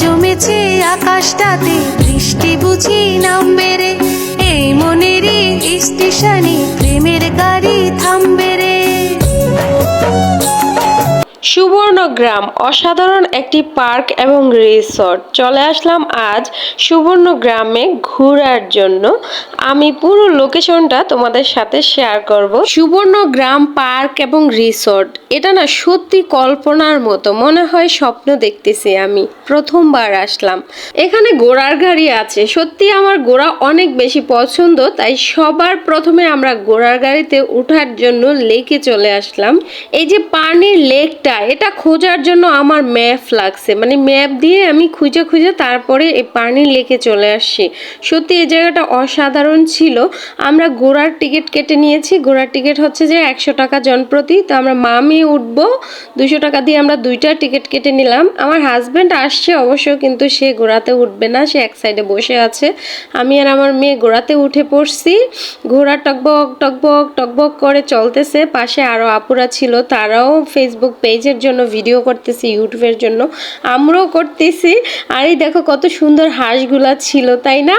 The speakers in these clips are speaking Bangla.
জমেছে আকাশটাতে বৃষ্টি বুঝি নামবে রে। এই মনেরই স্টেশনে প্রেমের গাড়ি সুবর্ণগ্রাম, অসাধারণ একটি পার্ক এবং রিসর্ট। চলে আসলাম আজ সুবর্ণগ্রামে ঘোরার জন্য। আমি পুরো লোকেশনটা তোমাদের সাথে শেয়ার করব। সুবর্ণগ্রাম পার্ক এবং রিসর্ট, এটা না সত্যি কল্পনার মতো, মনে হয় স্বপ্ন দেখতেছি আমি। প্রথমবার আসলাম। এখানে ঘোড়ার গাড়ি আছে। সত্যি আমার ঘোড়া অনেক বেশি পছন্দ, তাই সবার প্রথমে আমরা ঘোড়ার গাড়িতে ওঠার জন্য লেকে চলে আসলাম। এই যে পানির লেকটা এটা খোঁজার জন্য আমার ম্যাপ লাগছে। মানে ম্যাপ দিয়ে আমি খুঁজে খুঁজে তারপরে এই পানি লেকে চলে আসছি। সত্যি এই জায়গাটা অসাধারণ ছিল। আমরা ঘোড়ার টিকিট কেটে নিয়েছি। ঘোড়ার টিকিট হচ্ছে যে একশো টাকা জনপ্রতি। তো আমরা মামি উঠবো, দুশো টাকা দিয়ে আমরা দুইটা টিকিট কেটে নিলাম। আমার হাজব্যান্ড আসছে অবশ্য, কিন্তু সে ঘোড়াতে উঠবে না, সে এক সাইডে বসে আছে। আমি আর আমার মেয়ে ঘোড়াতে উঠে পড়ছি। ঘোড়া টকবক টকবক টকবক করে চলতেছে। পাশে আরও আপুরা ছিল, তারাও ফেসবুক পেজের জন্য ভিডিও করতেছে ইউটিউবের জন্য, আমরাও করতেছি। আর এই দেখো কত সুন্দর হাঁসগুলা ছিল, তাই না?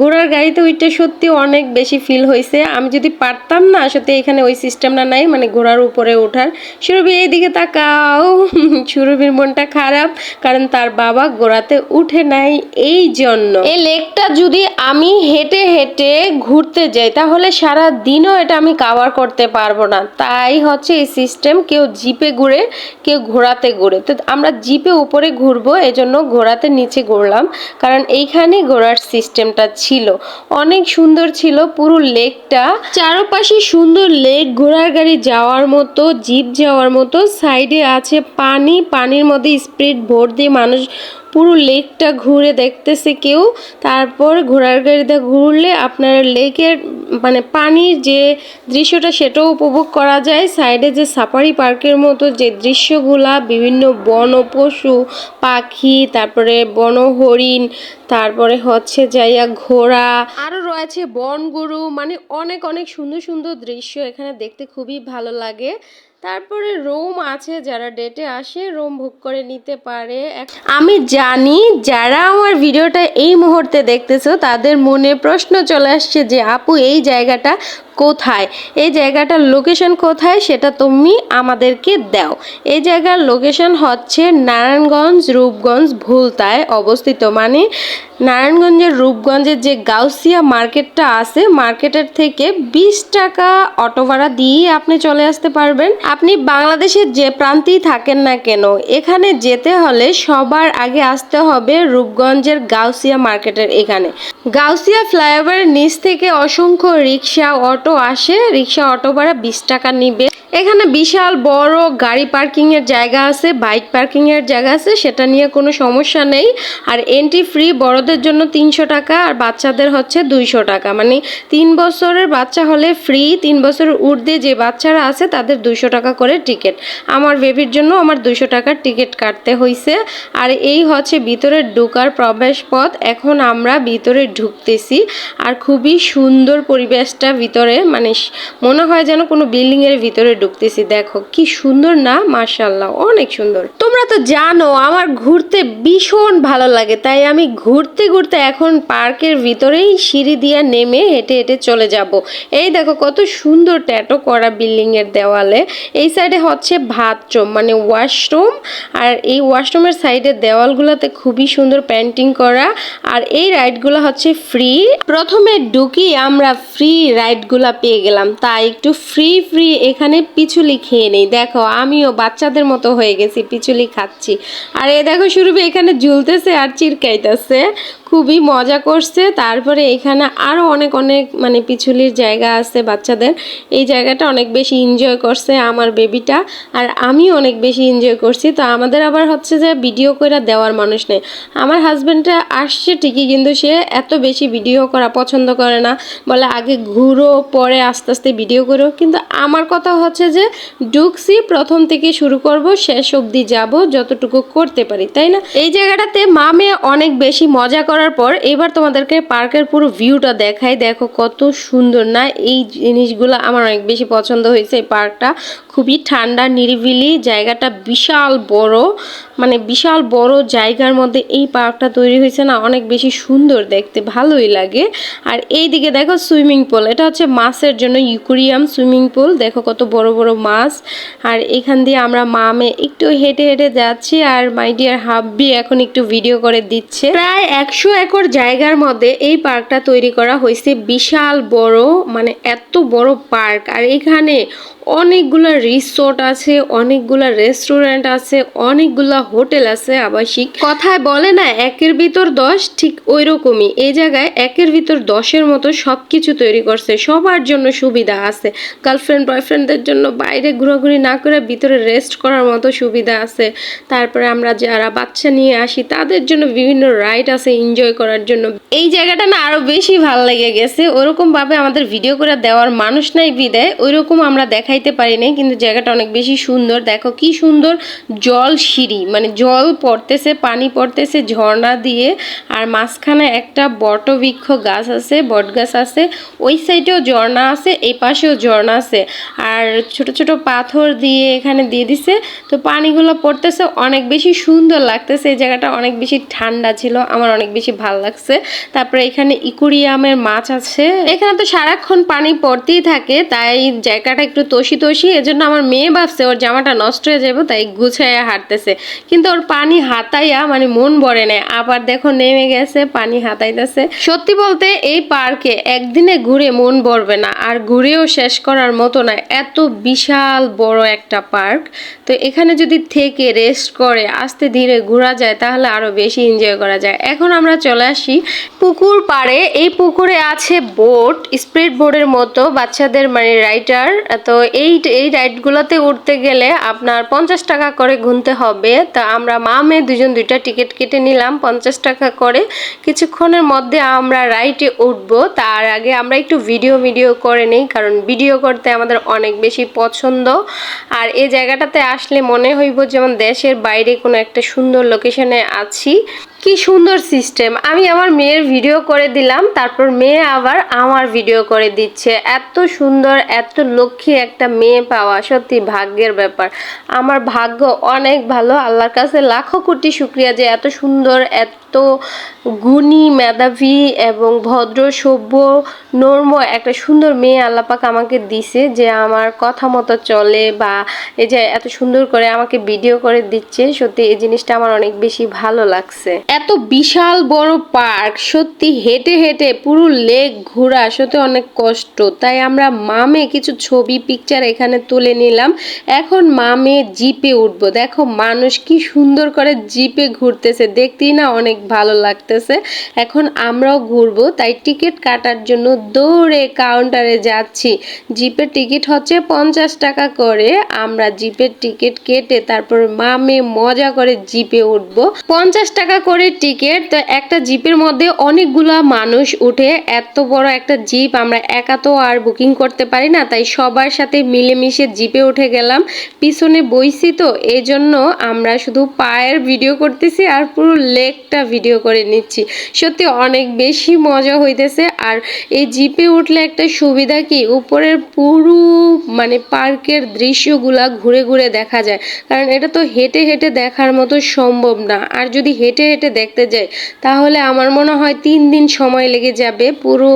ঘোড়ার গাড়িতে ওইটা সত্যি অনেক বেশি ফিল হয়েছে আমি যদি পারতাম না, সত্যি এখানে ওই সিস্টেমটা নাই মানে ঘোড়ার উপরে ওঠার। সুরভি, এইদিকে তাকাও। সুরভির মনটা খারাপ, কারণ তার বাবা ঘোড়াতে উঠে নাই এই জন্য। এই লেকটা যদি আমি হেঁটে হেঁটে ঘুরতে যাই, তাহলে সারা দিনও এটা আমি কাভার করতে পারব না। তাই হচ্ছে এই সিস্টেম কেউ জিপে ঘুরে কেউ ঘোড়াতে ঘুরে। তো আমরা জিপে উপরে ঘুরবো, এজন্য ঘোড়াতে নিচে ঘুরলাম, কারণ এইখানে ঘোড়ার সিস্টেমটা ছিল। অনেক সুন্দর ছিল, পুরো লেকটা। চারপাশে সুন্দর লেক, ঘোড়ার গাড়ি যাওয়ার মতো, জিপ যাওয়ার মতো, সাইডে আছে পানি, পানির মধ্যে স্প্রিড ভোট দিয়ে মানুষ পুরো লেকটা ঘুরে দেখতেছে কেউ। তারপর ঘোড়ার গাড়িতে ঘুরলে আপনার লেকের মানে পানির যে দৃশ্যটা সেটাও উপভোগ করা যায়। সাইডে যে সাফারি পার্কের মতো যে দৃশ্যগুলা, বিভিন্ন বন পশু, পাখি, তারপরে বন হরিণ তারপরে হচ্ছে যাইয়া ঘোড়া। আরও রয়েছে বনগরু মানে অনেক অনেক সুন্দর সুন্দর দৃশ্য এখানে দেখতে খুবই ভালো লাগে। তারপরে রোম আছে, যারা ডেটে আসে, রোম বুক করে নিতে পারে। আমি জানি যারা আমার ভিডিওটা এই মুহূর্তে দেখতেছো, তাদের মনে প্রশ্ন চলে আসছে যে, আপু, এই জায়গাটা কোথায়? এই জায়গাটার লোকেশন কোথায় সেটা তুমি আমাদেরকে দাও। এই জায়গার লোকেশন হচ্ছে নারায়ণগঞ্জ রূপগঞ্জ ভুলতায় অবস্থিত। মানে নারায়ণগঞ্জের রূপগঞ্জের যে গাউসিয়া মার্কেটটা আছে, মার্কেটের থেকে বিশ টাকা অটো ভাড়া দিয়ে আপনি চলে আসতে পারবেন। আপনি বাংলাদেশের যে প্রান্তেই থাকেন না কেন, এখানে যেতে হলে সবার আগে আসতে হবে রূপগঞ্জের গাউসিয়া মার্কেটের এখানে। গাউসিয়া ফ্লাইওভারের নিচ থেকে অসংখ্য রিক্সা অটো আসে। রিক্সা অটো ভাড়া বিশ টাকা নিবে। এখানে বিশাল বড় গাড়ি পার্কিংয়ের জায়গা আছে, বাইক পার্কিংয়ের জায়গা আছে, সেটা নিয়ে কোনো সমস্যা নেই। আর এন্ট্রি ফ্রি বড়দের জন্য তিনশো টাকা আর বাচ্চাদের হচ্ছে দুইশো টাকা। মানে তিন বছরের বাচ্চা হলে ফ্রি তিন বছরের ঊর্ধ্বে যে বাচ্চারা আছে তাদের দুইশো টাকা করে টিকিট আমার বেবির জন্য আমার দুইশো টাকার টিকিট কাটতে হয়েছে আর এই হচ্ছে ভিতরে ঢোকার প্রবেশ পথ এখন আমরা ভিতরে ঢুকতেছি। আর খুবই সুন্দর পরিবেশটা ভিতরে। মানে মনে হয় যেন কোনো বিল্ডিংয়ের ভিতরে ঢুকতেছি দেখো কি সুন্দর না মার্শাল্লাহ অনেক সুন্দর। তোমরা তো জানো, আমার ঘুরতে ভীষণ ভালো লাগে, তাই আমি ঘুরতে ঘুরতে এখন পার্কের ভিতরেই সিঁড়ি দিয়ে নেমে হেঁটে হেঁটে চলে যাব। এই দেখো কত সুন্দর ট্যাটো করা বিল্ডিং এর দেওয়ালে, এই সাইডে হচ্ছে বাথরুম মানে ওয়াশরুম আর এই ওয়াশরুমের সাইডের দেওয়ালগুলোতে খুবই সুন্দর পেন্টিং করা, আর এই রাইডগুলো হচ্ছে ফ্রি প্রথমে ঢুকি আমরা ফ্রি রাইডগুলো পেয়ে গেলাম, তাই একটু ফ্রি ফ্রি এখানে পিছুলি খেয়ে নেই। দেখো, আমিও বাচ্চাদের মতো হয়ে গেছি, পিছুলি খাচ্ছি। আর এ দেখো শুরু এখানে ঝুলতেছে আর চিরকাইতেছে। খুবই মজা করছে। তারপরে এখানে আরও অনেক অনেক মানে পিছুলির জায়গা আছে বাচ্চাদের। এই জায়গাটা অনেক বেশি এনজয় করছে আমার বেবিটা আর আমি অনেক বেশি এনজয় করছি। তো আমাদের আবার হচ্ছে যে ভিডিও করে দেওয়ার মানুষ নেই। আমার হাজব্যান্ডটা আসছে ঠিকই, কিন্তু সে এত বেশি ভিডিও করা পছন্দ করে না। বলে, আগে ঘুরো, পরে আস্তে আস্তে ভিডিও করো। কিন্তু আমার কথা হচ্ছে যে, ঢুকছি, প্রথম থেকে শুরু করব, শেষ অবধি যাব, যতটুকু করতে পারি। তাই না? এই জায়গাটাতে মা মেয়ে অনেক বেশি মজা করে করার পর এবার তোমাদেরকে পার্কের পুরো ভিউটা দেখাই। দেখো কত সুন্দর না? এই জিনিসগুলো আমার অনেক বেশি পছন্দ হয়েছে এই পার্কটা। খুবই ঠান্ডা, নিরিবিলি, জায়গাটা বিশাল বড়। মানে বিশাল বড় জায়গার মধ্যে এই পার্কটা তৈরি হয়েছে না? অনেক বেশি সুন্দর দেখতে, ভালোই লাগে। আর এই দিকে দেখো সুইমিং পুল। এটা হচ্ছে মাছের জন্য ইউকুরিয়াম সুইমিং পুল। দেখো কত বড় বড় মাছ। আর এখান দিয়ে আমরা মামে একটু হেঁটে হেঁটে যাচ্ছি। আর মাই ডিয়ার হাব্বি এখন একটু ভিডিও করে দিচ্ছে। প্রায় একশো একর জায়গার মধ্যে এই পার্কটা তৈরি করা হয়েছে। বিশাল বড় মানে এত বড় পার্ক। আর এখানে অনেকগুলা রিসোর্ট আছে, অনেকগুলা রেস্টুরেন্ট আছে, অনেকগুলা হোটেল আছে আবাসিক। কথায় বলে না, একের ভিতর দশ ঠিক ওই রকমই এই জায়গায় একের ভিতর দশের মতো সব কিছু তৈরি করছে। সবার জন্য সুবিধা আছে। গার্লফ্রেন্ড, বয়ফ্রেন্ডদের জন্য বাইরে ঘোরাঘুরি না করে ভিতরে রেস্ট করার মতো সুবিধা আছে। তারপরে আমরা যারা বাচ্চা নিয়ে আসি, তাদের জন্য বিভিন্ন রাইড আছে এনজয় করার জন্য। এই জায়গাটা না আরও বেশি ভালো লেগে গেছে। ওরকম ভাবে আমাদের ভিডিও করে দেওয়ার মানুষ নাই বিদায় ওইরকম আমরা দেখাইতে পারি নাই, কিন্তু জায়গাটা অনেক বেশি সুন্দর। দেখো কি সুন্দর জল সিঁড়ি মানে জল পড়তেছে, পানি পড়তেছে, ঝর্ণা দিয়ে। আর মাঝখানে একটা বটবৃক্ষ গাছ আছে, বট গাছ আছে। ওই সাইডেও ঝর্ণা আছে, এই পাশেও ঝর্ণা আছে। আর ছোট ছোট পাথর দিয়ে এখানে দিয়ে দিছে। তো পানিগুলো পড়তেছে, অনেক বেশি সুন্দর লাগতেছে। এই জায়গাটা অনেক বেশি ঠান্ডা ছিল, আমার অনেক বেশি ভালো লাগছে। তারপরে এখানে ইকুরিয়ামের মাছ আছে। এখানে তো সারাক্ষণ পানি পড়তেই থাকে, তাই জায়গাটা একটু তসি তসি, এজন্য আমার মেয়ে ভাবছে ওর জামাটা নষ্ট হয়ে যাবে, তাই গুছাইয়া হাঁটতেছে। কিন্তু ওর পানি হাতাইয়া মানে মন ভরে নেয় আবার দেখো নেমে গেছে, পানি হাতাইতেছে। সত্যি বলতে এই পার্কে একদিনে ঘুরে মন ভরবে না, আর ঘুরেও শেষ করার মতো না। এত বিশাল বড় একটা পার্ক। তো এখানে যদি থেকে রেস্ট করে, আস্তে ধীরে ঘোরা যায়, তাহলে আরও বেশি এনজয় করা যায়। এখন আমরা চলে আসি। পুকুর পাড়ে, এই পুকুরে আছে বোট, স্পিড বোর্ডের মতো, বাচ্চাদের মানে রাইডার। তো এই এই রাইডগুলোতে উঠতে গেলে আপনার পঞ্চাশ টাকা করে গুনতে হবে। তা আমরা মা, মেয়ে দুজন দুইটা টিকিট কেটে নিলাম পঞ্চাশ টাকা করে। কিছুক্ষণের মধ্যে আমরা রাইডে উঠবো। তার আগে আমরা একটু ভিডিও ভিডিও করে নেই, কারণ ভিডিও করতে আমাদের অনেক বেশি পছন্দ। আর এই জায়গাটাতে আসলে মনে হইব যেমন দেশের বাইরে কোনো একটা সুন্দর লোকেশনে আছি। কি সুন্দর সিস্টেম আমি আমার মেয়ের ভিডিও করে দিলাম, তারপর মেয়ে আবার আমার ভিডিও করে দিচ্ছে। এত সুন্দর, এত লক্ষ্মী একটা মেয়ে পাওয়া, সত্যি ভাগ্যের ব্যাপার। আমার ভাগ্য অনেক ভালো, আল্লাহর কাছে লাখো কোটি শুক্রিয়া যে এত সুন্দর, এত গুণী, মেধাবী এবং ভদ্র, সভ্য, নর্ম একটা সুন্দর মেয়ে আল্লাপাক আমাকে দিছে যে আমার কথা মতো চলে বা এই যে এত সুন্দর করে আমাকে ভিডিও করে দিচ্ছে। সত্যি এই জিনিসটা আমার অনেক বেশি ভালো লাগছে। এত বিশাল বড় পার্ক, সত্যি হেঁটে হেঁটে পুরো লেক ঘোরা সত্যি অনেক কষ্ট। তাই আমরা মামে কিছু ছবি পিকচার এখানে তুলে নিলাম। এখন মামে জিপে উঠবো। দেখো মানুষ কি সুন্দর করে জিপে ঘুরতেছে। দেখতেই না অনেক ভালো লাগতেছে। এখন আমরাও ঘুরবো, তাই টিকিট কাটার জন্য দৌড়ে কাউন্টারে যাচ্ছি। জিপের টিকিট হচ্ছে পঞ্চাশ টাকা করে, আমরা জিপের টিকিট কেটে তারপর মামে মজা করে জিপে উঠবো। পঞ্চাশ টাকা করে টিকিট, তো একটা জিপের মধ্যে অনেকগুলা মানুষ উঠে, এত বড় একটা জিপ, আমরা একা তো আর বুকিং করতে পারি না, তাই সবার সাথে মিলেমিশে জিপে উঠে গেলাম। পিছনে বইছি তো এই জন্য আমরা শুধু পায়ের ভিডিও করতেছি আর পুরো লেকটা ভিডিও করে নিচ্ছি। সত্যি অনেক বেশি মজা হইতেছে। আর এই জিপে উঠলে একটা সুবিধা কি? উপরের পুরো মানে পার্কের দৃশ্যগুলা ঘুরে ঘুরে দেখা যায়। কারণ এটা তো হেঁটে হেঁটে দেখার মতো সম্ভব না। আর যদি হেঁটে হেঁটে দেখতে যাই, তাহলে আমার মনে হয় তিন দিন সময় লেগে যাবে পুরো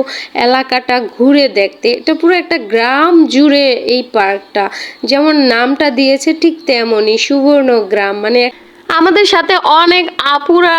এলাকাটা ঘুরে দেখতে। এটা পুরো একটা গ্রাম জুড়ে এই পার্কটা। যেমন নামটা দিয়েছে ঠিক তেমনই, সুবর্ণ গ্রাম। মানে আমাদের সাথে অনেক আপুরা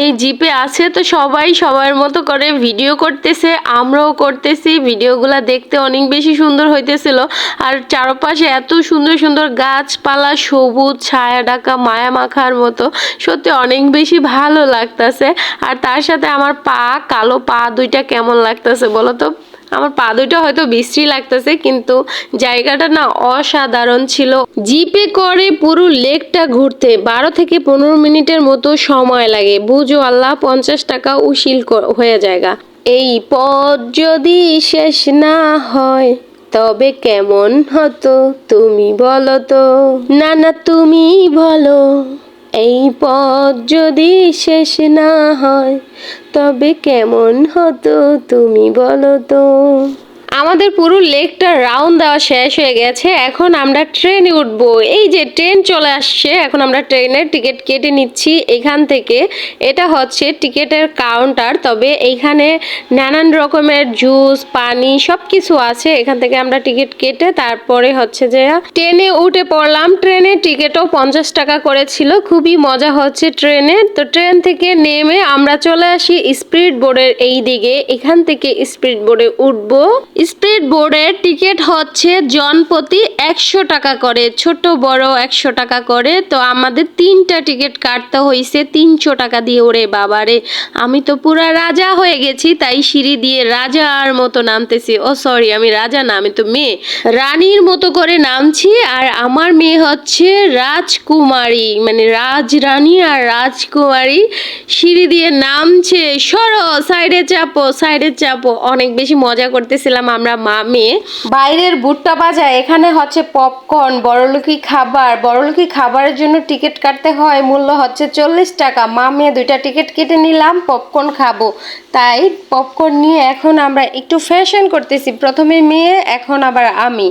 এই জিপে আছে, তো সবাই সবার মতো করে ভিডিও করতেছে, আমরাও করতেছি, ভিডিওগুলো দেখতে অনেক বেশি সুন্দর হইতেছিল। আর চারপাশে এত সুন্দর সুন্দর গাছপালা, সবুজ, ছায়া ডাকা মায়া মাখার মতো। সত্যি অনেক বেশি ভালো লাগতেছে। আর তার সাথে আমার পা, কালো পা দুইটা কেমন লাগতেছে বলো তো? আমার পা দুটো হয়তো বিশ্রী লাগতেছে, কিন্তু জায়গাটা না অসাধারণ ছিল। জিপে করে পুরো লেকটা ঘুরতে বারো থেকে পনেরো মিনিটের মতো সময় লাগে। বুঝো আল্লাহ, পঞ্চাশ টাকা উশিল হয়ে জায়গা। এই পথ যদি শেষ না হয়, তবে কেমন হতো তুমি বলো তো? না না, তুমি বলো। এই পথ যদি শেষ না হয় তবে কেমন হতো তুমি বলো তো? আমাদের পুরো লেকটা রাউন্ড দেওয়া শেষ হয়ে গেছে। এখন আমরা ট্রেনে উঠবো। এই যে ট্রেন চলে আসছে, এখন আমরা ট্রেনের টিকিট কেটে নিচ্ছি এখান থেকে। এটা হচ্ছে টিকিটের কাউন্টার, তবে এইখানে নানান রকমের জুস, পানি সব কিছু আছে। এখান থেকে আমরা টিকিট কেটে তারপরে হচ্ছে যে ট্রেনে উঠে পড়লাম। ট্রেনের টিকিটও পঞ্চাশ টাকা করেছিল খুবই মজা হচ্ছে ট্রেনে। তো ট্রেন থেকে নেমে আমরা চলে আসি স্পিড বোর্ডের এই দিকে। এখান থেকে স্পিড বোর্ডে উঠবো। স্পিড বোর্ডের টিকিট হচ্ছে জনপ্রতি একশো টাকা করে, ছোট বড় একশো টাকা করে। তো আমাদের তিনটা টিকিট কাটতে হয়েছে তিনশো টাকা দিয়ে। ওরে বাবারে, আমি তো পুরা রাজা হয়ে গেছি, তাই সিঁড়ি দিয়ে রাজার মতো নামতেছি। ও সরি, আমি রাজা না, আমি তো মেয়ে। রানীর মতো করে নামছি, আর আমার মেয়ে হচ্ছে রাজকুমারী মানে রাজ রাজরানী আর রাজকুমারী সিঁড়ি দিয়ে নামছে। সরো, সাইডে চাপো সাইডে চাপো। অনেক বেশি মজা করতেছিলাম আমরা মা, মেয়ে, বাইরের ভুট্টা বাজা এখানে হচ্ছে পপকর্ন বড়লুকি খাবার। বড়লুকি খাবারের জন্য টিকিট কাটতে হয়, মূল্য হচ্ছে চল্লিশ টাকা। মা, মেয়ে দুইটা টিকিট কেটে নিলাম পপকর্ন খাব। তাই পপকর্ন নিয়ে এখন আমরা একটু ফ্যাশন করতেছি। প্রথমে মেয়ে, এখন আবার আমি।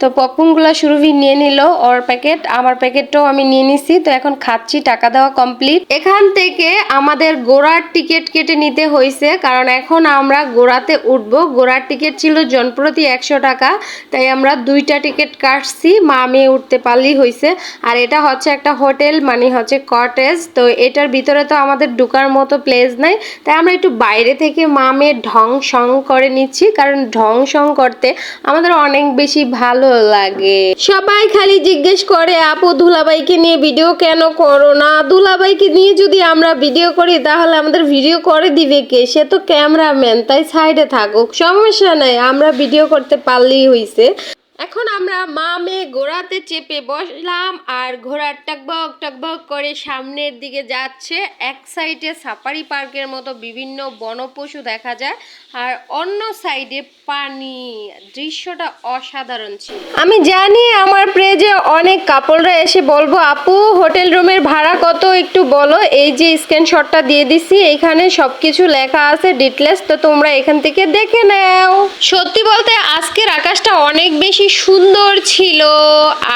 তো পপকর্নগুলো সুরভি নিয়ে নিল, ওর প্যাকেট আমার প্যাকেটটাও আমি নিয়ে নিছি। তো এখন খাচ্ছি, টাকা দেওয়া কমপ্লিট এখান থেকে আমাদের গোড়ার টিকিট কেটে নিতে হয়েছে কারণ এখন আমরা গোড়াতে উঠবো। গোড়ার টিকিট ছিল জনপ্রতি একশো টাকা। তাই আমরা দুইটা টিকিট কাটছি, মা মেয়ে উঠতে পারলেই হয়েছে আর এটা হচ্ছে একটা হোটেল মানে হচ্ছে কটেজ। তো এটার ভিতরে তো আমাদের ঢুকার মতো প্লেস নাই। তাই আমরা একটু বাইরে থেকে মা মেয়ে ঢং সং করে নিচ্ছি। কারণ ঢং সং করতে আমাদের অনেক বেশি ভালো লাগে। সবাই খালি জিজ্ঞেস করে, আপু দুলাবাইকে নিয়ে ভিডিও কেন করো না? দুলাবাইকে নিয়ে যদি আমরা ভিডিও করি, তাহলে আমাদের ভিডিও করে দিবে কে? সে তো ক্যামেরাম্যান, তাই সাইডে থাকুক। সমস্যা নাই আমরা ভিডিও করতে পারলেই হইছে। এখন আমরা মা মেয়ে ঘোড়াতে চেপে বসলাম আর ঘোড়ার টকবক টকবক করে সামনের দিকে যাচ্ছে। এক সাইডে সাফারি পার্কের মতো বিভিন্ন বনপশু দেখা যায় আর অন্য সাইডে পানি। দৃশ্যটা অসাধারণ ছিল। আমি জানি আমার প্রেজে অনেক কাপড়রা এসে বলব, আপু, হোটেল রুমের ভাড়া কত একটু বলো? এই যে স্ক্রিনশটটা দিয়ে দিছি, এখানে সবকিছু লেখা আছে ডিটেলস তো তোমরা এখান থেকে দেখে নাও। সত্যি বলতে, আজকের আকাশটা অনেক বেশি সুন্দর ছিল।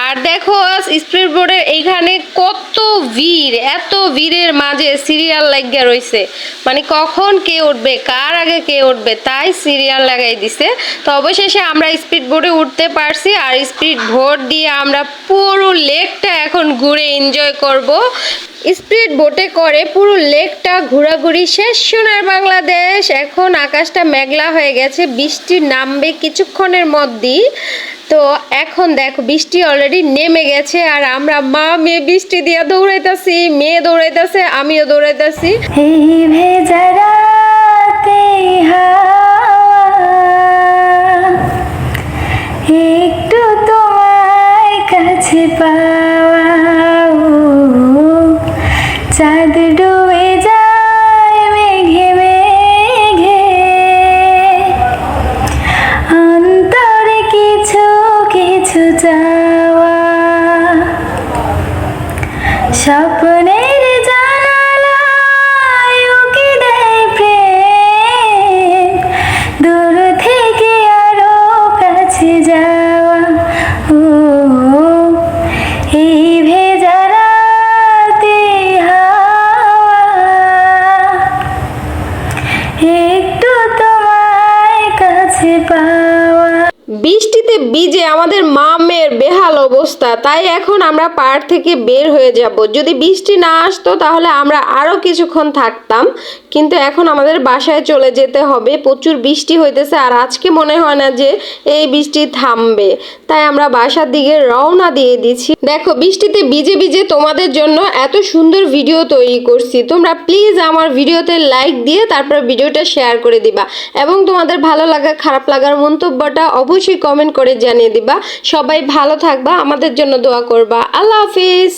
আর দেখো স্পিড বোর্ডের এইখানে কত ভিড়, এত ভিড়ের মাঝে সিরিয়াল লাগিয়ে রয়েছে মানে কখন কে উঠবে, কার আগে কে উঠবে, তাই সিরিয়াল লাগাই দিছে। তো অবশেষে আমরা স্পিড বোর্ডে উঠতে পারছি, আর স্পিড ভোট দিয়ে আমরা পুরো লেকটা এখন ঘুরে এনজয় করব। স্পিড বোটে করে পুরো লেকটা ঘোরাঘুরি শেষ সোনার বাংলাদেশ। এখন আকাশটা মেঘলা হয়ে গেছে, বৃষ্টি নামবে কিছুক্ষণের মধ্যেই। তো এখন দেখো, বৃষ্টি অলরেডি নেমে গেছে আর আমরা, মা, মেয়ে, বৃষ্টি দিয়া দৌড়াইতাছি, মেয়ে দৌড়াইতাছে, আমিও দৌড়াইতাছি। একটু তোমায় কাছে পাওয়া sad do ভিজে আমাদের মামের বেহাল অবস্থা, তাই এখন আমরা পাহাড় থেকে বের হয়ে যাব। যদি বৃষ্টি না আসতো তাহলে আমরা আরও কিছুক্ষণ থাকতাম। কিন্তু এখন আমাদের বাসায় চলে যেতে হবে। প্রচুর বৃষ্টি হইতেছে আর আজকে মনে হয় না যে এই বৃষ্টি থামবে। তাই আমরা বাসার দিকে রওনা দিয়ে দিচ্ছি। দেখো, বৃষ্টিতে ভিজে ভিজে তোমাদের জন্য এত সুন্দর ভিডিও তৈরি করছি। তোমরা প্লিজ আমার ভিডিওতে লাইক দিয়ে তারপর ভিডিওটা শেয়ার করে দিবা এবং তোমাদের ভালো লাগা, খারাপ লাগার মন্তব্যটা অবশ্যই কমেন্ট করে জানিয়ে দিবা। সবাই ভালো থাকবা, আমাদের জন্য দোয়া করবা। আল্লাহ হাফিজ।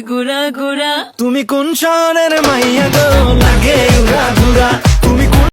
গুড়া গুড়া তুমি কোন শহরের মাইয়া গো? লাগে উড়া ঘুরা।